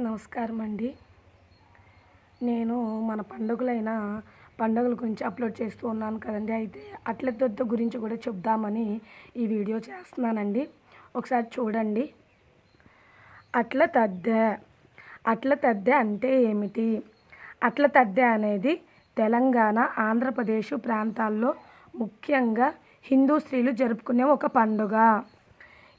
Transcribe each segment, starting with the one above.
నమస్కారం అండి నేను మన పండుగలైన పండుగల గురించి అప్లోడ్ చేస్తూ ఉన్నాను కదండి. అయితే అట్ల గురించి కూడా చెప్దామని ఈ వీడియో చేస్తున్నానండి. ఒకసారి చూడండి. అట్ల తద్దె అట్ల తద్దె అంటే ఏమిటి? అట్ల తద్దె అనేది తెలంగాణ ఆంధ్రప్రదేశ్ ప్రాంతాల్లో ముఖ్యంగా హిందూ స్త్రీలు జరుపుకునే ఒక పండుగ.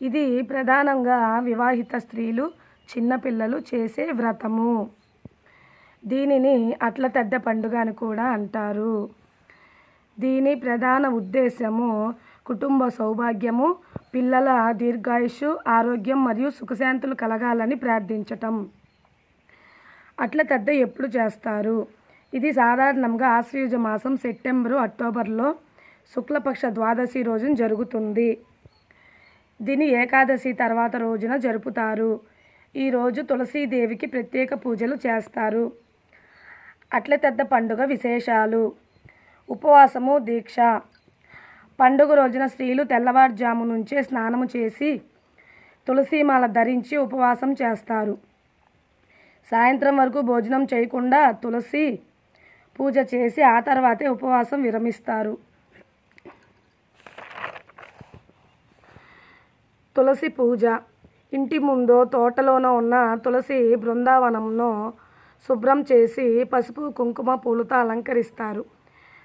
ఇది ప్రధానంగా వివాహిత స్త్రీలు చిన్నపిల్లలు చేసే వ్రతము. దీనిని అట్ల తద్దె పండుగ అని కూడా అంటారు. దీని ప్రధాన ఉద్దేశము కుటుంబ సౌభాగ్యము పిల్లల దీర్ఘాయుషు ఆరోగ్యం మరియు సుఖశాంతులు కలగాలని ప్రార్థించటం. అట్ల తద్దె ఎప్పుడు చేస్తారు? ఇది సాధారణంగా ఆశ్వయుజ మాసం సెప్టెంబరు అక్టోబర్లో శుక్లపక్ష ద్వాదశి రోజున జరుగుతుంది. దీని ఏకాదశి తర్వాత రోజున జరుపుతారు. ఈరోజు తులసీదేవికి ప్రత్యేక పూజలు చేస్తారు. అట్ల పెద్ద పండుగ విశేషాలు. ఉపవాసము దీక్ష. పండుగ రోజున స్త్రీలు తెల్లవారుజాము నుంచే స్నానము చేసి తులసీమాల ధరించి ఉపవాసం చేస్తారు. సాయంత్రం వరకు భోజనం చేయకుండా తులసి పూజ చేసి ఆ తర్వాతే ఉపవాసం విరమిస్తారు. తులసి పూజ. ఇంటి ముందో తోటలోనో ఉన్న తులసి బృందావనంను శుభ్రం చేసి పసుపు కుంకుమ పూలతో అలంకరిస్తారు.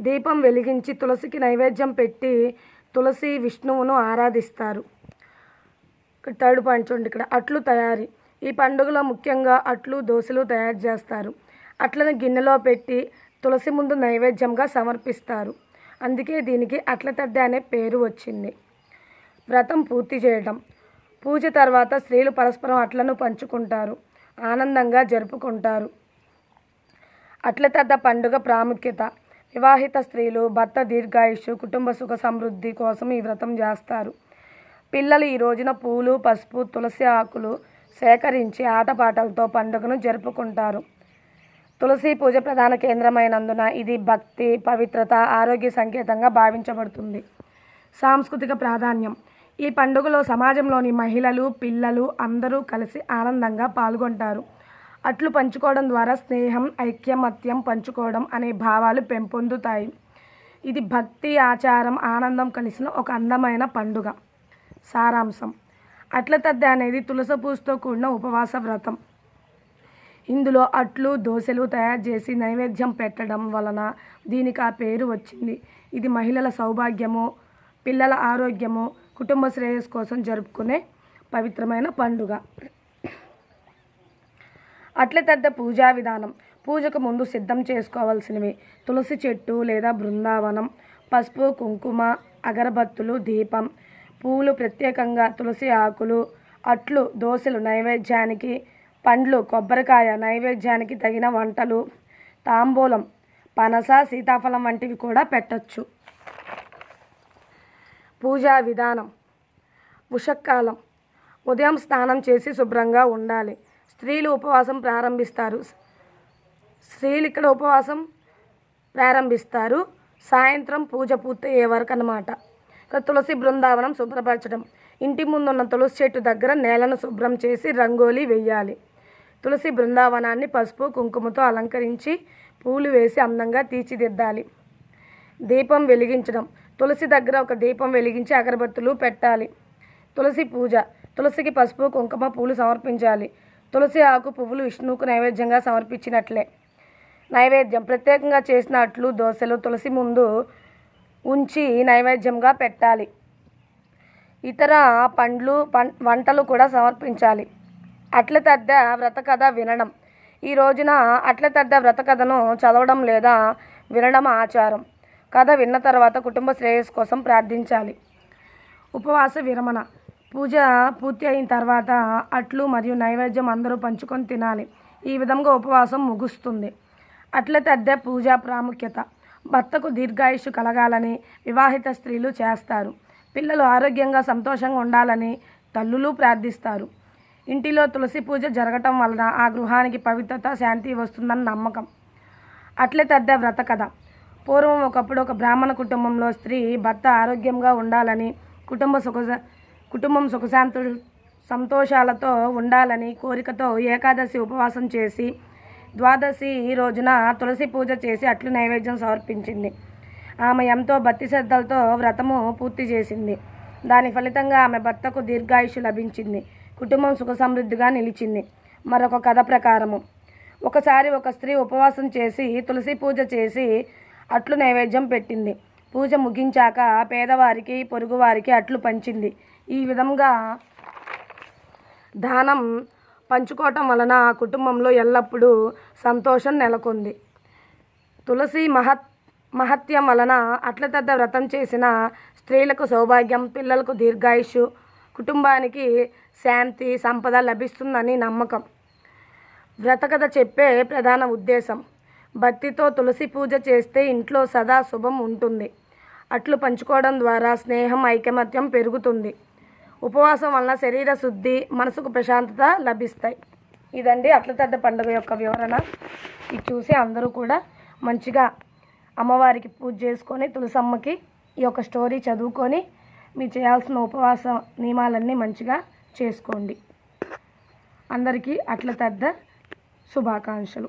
దీపం వెలిగించి తులసికి నైవేద్యం పెట్టి తులసి విష్ణువును ఆరాధిస్తారు. థర్డ్ పాయింట్ చూడండి ఇక్కడ అట్లు తయారీ. ఈ పండుగలో ముఖ్యంగా అట్లు దోశలు తయారు చేస్తారు. అట్లను గిన్నెలో పెట్టి తులసి ముందు నైవేద్యంగా సమర్పిస్తారు. అందుకే దీనికి అట్ల తడ్డ అనే పేరు వచ్చింది. వ్రతం పూర్తి చేయడం పూజ తర్వాత స్త్రీలు పరస్పరం అట్లను పంచుకుంటారు ఆనందంగా జరుపుకుంటారు. అట్ల తద్ద పండుగ ప్రాముఖ్యత. వివాహిత స్త్రీలు భర్త దీర్ఘాయుషు కుటుంబ సుఖ సమృద్ధి కోసం ఈ వ్రతం చేస్తారు. పిల్లలు ఈ రోజున పూలు పసుపు తులసి ఆకులు సేకరించి ఆటపాటలతో పండుగను జరుపుకుంటారు. తులసి పూజ ప్రధాన కేంద్రమైనందున ఇది భక్తి పవిత్రత ఆరోగ్య సంకేతంగా భావించబడుతుంది. సాంస్కృతిక ప్రాధాన్యం. ఈ పండుగలో సమాజంలోని మహిళలు పిల్లలు అందరూ కలిసి ఆనందంగా పాల్గొంటారు. అట్లు పంచుకోవడం ద్వారా స్నేహం ఐక్యమత్యం పంచుకోవడం అనే భావాలు పెంపొందుతాయి. ఇది భక్తి ఆచారం ఆనందం కలిసిన ఒక అందమైన పండుగ. సారాంశం. అట్ల తద్ద అనేది తులసి పూజతో కూడిన ఉపవాస వ్రతం. ఇందులో అట్లు దోశలు తయారు చేసి నైవేద్యం పెట్టడం వలన దీనికి ఆ పేరు వచ్చింది. ఇది మహిళల సౌభాగ్యము పిల్లల ఆరోగ్యము కుటుంబ శ్రేయస్సు కోసం జరుపుకునే పవిత్రమైన పండుగ. అట్ల పెద్ద పూజా విధానం. పూజకు ముందు సిద్ధం చేసుకోవాల్సినవి తులసి చెట్టు లేదా బృందావనం పసుపు కుంకుమ అగరబత్తులు దీపం పూలు ప్రత్యేకంగా తులసి ఆకులు అట్లు దోశలు నైవేద్యానికి పండ్లు కొబ్బరికాయ నైవేద్యానికి తగిన వంటలు తాంబూలం పనస సీతాఫలం వంటివి కూడా పెట్టచ్చు. పూజా విధానం ఉషక్కాలం ఉదయం స్నానం చేసి శుభ్రంగా ఉండాలి. స్త్రీలు ఉపవాసం ప్రారంభిస్తారు. స్త్రీలు ఇక్కడ ఉపవాసం ప్రారంభిస్తారు. సాయంత్రం పూజ పూర్తయ్యే వరకు అన్నమాట. ఇక్కడ తులసి బృందావనం శుభ్రపరచడం. ఇంటి ముందున్న తులసి చెట్టు దగ్గర నేలను శుభ్రం చేసి రంగోలీ వేయాలి తులసి బృందావనాన్ని పసుపు కుంకుమతో అలంకరించి పూలు వేసి అందంగా తీర్చిదిద్దాలి. దీపం వెలిగించడం. తులసి దగ్గర ఒక దీపం వెలిగించి అగరబత్తులు పెట్టాలి. తులసి పూజ. తులసికి పసుపు కుంకుమ పూలు సమర్పించాలి. తులసి ఆకు పువ్వులు విష్ణువుకు నైవేద్యంగా సమర్పించినట్లే. నైవేద్యం. ప్రత్యేకంగా చేసిన అట్లు దోశలు తులసి ముందు ఉంచి నైవేద్యంగా పెట్టాలి. ఇతర పండ్లు పం వంటలు కూడా సమర్పించాలి. అట్ల తద్ద వ్రత కథ వినడం. ఈ రోజున అట్ల తద్ద వ్రత కథను చదవడం లేదా వినడం ఆచారం. కథ విన్న తర్వాత కుటుంబ శ్రేయస్సు కోసం ప్రార్థించాలి. ఉపవాస విరమణ. పూజ పూర్తి అయిన తర్వాత అట్లు మరియు నైవేద్యం అందరూ పంచుకొని తినాలి. ఈ విధంగా ఉపవాసం ముగుస్తుంది. అట్ల తద్దె పూజా ప్రాముఖ్యత. భర్తకు దీర్ఘాయుషు కలగాలని వివాహిత స్త్రీలు చేస్తారు. పిల్లలు ఆరోగ్యంగా సంతోషంగా ఉండాలని తల్లులు ప్రార్థిస్తారు. ఇంటిలో తులసి పూజ జరగటం వలన ఆ గృహానికి పవిత్రత శాంతి వస్తుందని నమ్మకం. అట్లే తద్ద వ్రత కథ. పూర్వం ఒకప్పుడు ఒక బ్రాహ్మణ కుటుంబంలో స్త్రీ భర్త ఆరోగ్యంగా ఉండాలని కుటుంబ సుఖ కుటుంబం సుఖశాంతు సంతోషాలతో ఉండాలని కోరికతో ఏకాదశి ఉపవాసం చేసి ద్వాదశి ఈ రోజున తులసి పూజ చేసి అట్లు నైవేద్యం సమర్పించింది. ఆమె ఎంతో భక్తి శ్రద్ధలతో వ్రతము పూర్తి చేసింది. దాని ఫలితంగా ఆమె భర్తకు దీర్ఘాయుషు లభించింది. కుటుంబం సుఖ సమృద్ధిగా నిలిచింది. మరొక కథ ప్రకారము. ఒకసారి ఒక స్త్రీ ఉపవాసం చేసి తులసి పూజ చేసి అట్లు నైవేద్యం పెట్టింది. పూజ ముగించాక పేదవారికి పొరుగువారికి అట్లు పంచింది. ఈ విధంగా దానం పంచుకోవటం వలన ఆ కుటుంబంలో ఎల్లప్పుడూ సంతోషం నెలకొంది. తులసి మహత్ మహత్యం వలన అట్ల తద్ద వ్రతం చేసిన స్త్రీలకు సౌభాగ్యం పిల్లలకు దీర్ఘాయుషు కుటుంబానికి శాంతి సంపద లభిస్తుందని నమ్మకం. వ్రతకథ చెప్పే ప్రధాన ఉద్దేశం. భక్తితో తులసి పూజ చేస్తే ఇంట్లో సదా శుభం ఉంటుంది. అట్లు పంచుకోవడం ద్వారా స్నేహం ఐకమత్యం పెరుగుతుంది. ఉపవాసం వలన శరీర శుద్ధి మనసుకు ప్రశాంతత లభిస్తాయి. ఇదండి అట్ల తద్ద పండుగ యొక్క వివరణ. ఇది చూసి అందరూ కూడా మంచిగా అమ్మవారికి పూజ చేసుకొని తులసమ్మకి ఈ యొక్క స్టోరీ చదువుకొని మీరు చేయాల్సిన ఉపవాస నియమాలన్నీ మంచిగా చేసుకోండి. అందరికీ అట్ల తద్ద శుభాకాంక్షలు.